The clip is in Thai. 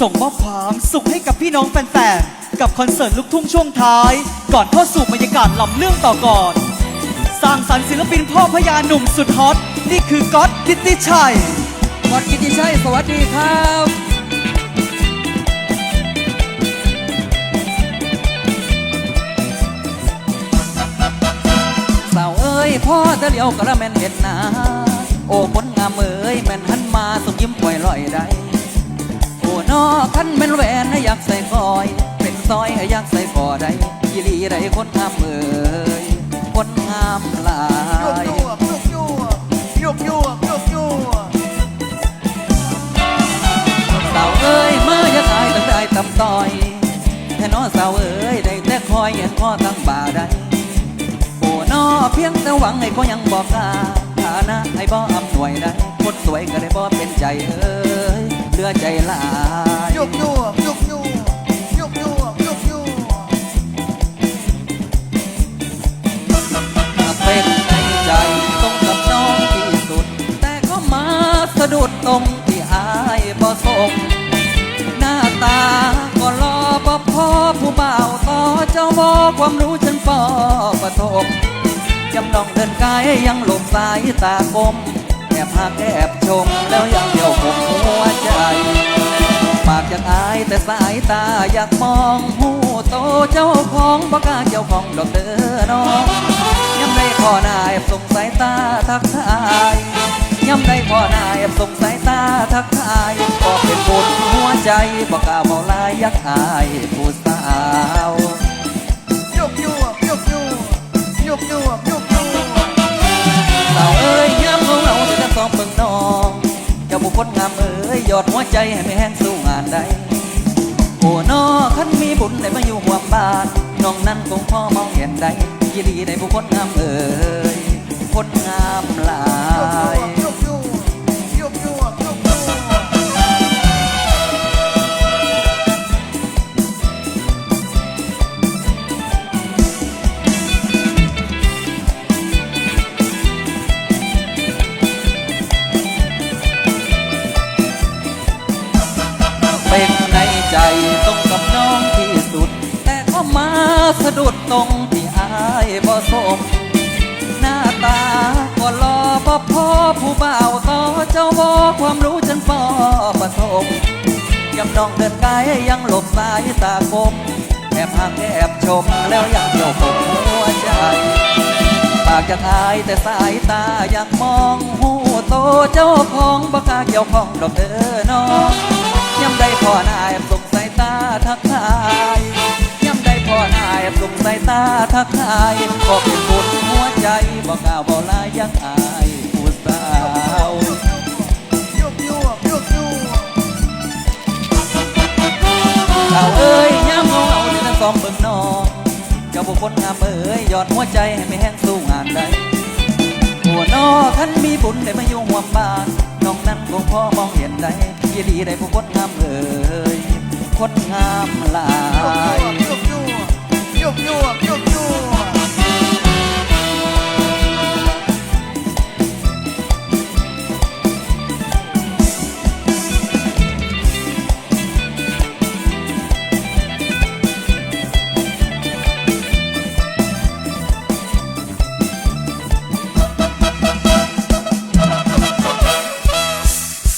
ส่งมอบความสุขให้กับพี่น้องแฟนๆ กับคอนเสิร์ตลูกทุ่งช่วงท้าย ก่อนเข้าสู่บรรยากาศลำเรื่องต่อก่อน สร้างสรรค์ศิลปินพ่อพญาหนุ่มสุดฮอต นี่คือก๊อตกิตติชัยกอดกิติชัย สวัสดีครับสาวเอ้ยพ่อจะเลี้ยวกระแม่นเห็นหนาโอ้คนงามเอ้ยแม่นหันมาสมยิ้มปล่อยลอยได้ นอคันเป็นแหวนให้อยากใส่กอย เป็นซอยให้อยากใส่กอได้ยีรีได้คนงามเอยคนงามหลายยวบยวบยวบยวบยวบยวบสาวเอ้ยเมื่อยังอายต้องได้ตำต้อยแค่นอสาวเอ้ยได้แต่คอยเห็นพ่อตั้งบ่าได้โอ้นอเพียงแต่หวังให้พ่อยังบอกกล้าฐานะให้บ่อำนวยได้คนสวยก็ได้บ่เป็นใจเอ้ยเหลือใจลา เป็นใจต้งกับน้องที่สุด แต่ก็มาสะดุดตรงที่อายบ่สมหน้าตาก็รอบ่พอผู้บ่าต่อเจ้าบอกความรู้ฉันฟอประทบจำลองเดินกายยังหลบสายตาคมแอบหากแอบชมแล้วยังเดียวหกหัวใจ ตาอยากมองหูโตเจ้าของบ่กล้าเจ้าของดอกเด้อน้องย้ำได้ขอหนายส่งสายตาทักทายย้ำได้ขอหนายส่งสายตาทักทายก็เป็นบุญหัวใจบ่กล้าเมาลายยักอายผู้สาวยวบยวบยวบยวยวบยวบยวบยวสาวเอ้ยย้ำของเราจะจะสองเบิ่งน้องเจ้าบุคคลงามเอ้ยหยอดหัวใจให้ไม่แห้งสู้งานใด โอ้นอคันมีบุญได้มาอยู่ห่วมบ้านน้องนั้นคงพ่อมองเห็นได้ยีดีได้ผู้คนงามเอ่ยคนงามหลายยวบยวบยวบยวบยวบยวบเป็น ใจตรงกับน้องที่สุด แต่ก็มาสะดุดตรงที่อายบ่สม หน้าตาก็รอพอพ่อผู้บ่าวต่อเจ้าบอความรู้ฉันปอประทมยำน้องเดินกายยังหลบสายตากลมแอบหักแอบชมแล้วยังเกี่ยวผมหัวใจปากอยากอายแต่สายตาอยากมองหูโตเจ้าของบักล้าเกี่ยวของดอกเด้อน้องย้ำได้พอนายส่ง ทักทายก็เป็นบุญหัวใจบอกกล่าวบอกลายังอายผู้สาวยวบยวเอาเอ้ยย้ำของเอาเดี๋ยวนั้นซ้อมเบิ่งน้องเจ้าบุคคลงามเอ้ยหยอดหัวใจให้ไม่แห้งสู้งานใดหัวนอท่านมีบุญได้มาอยู่ห่วมบ้านน้องนั้นคงพ่อมองเห็นได้ยีดีได้ผู้คนงามเอ้ยคนงามหลาย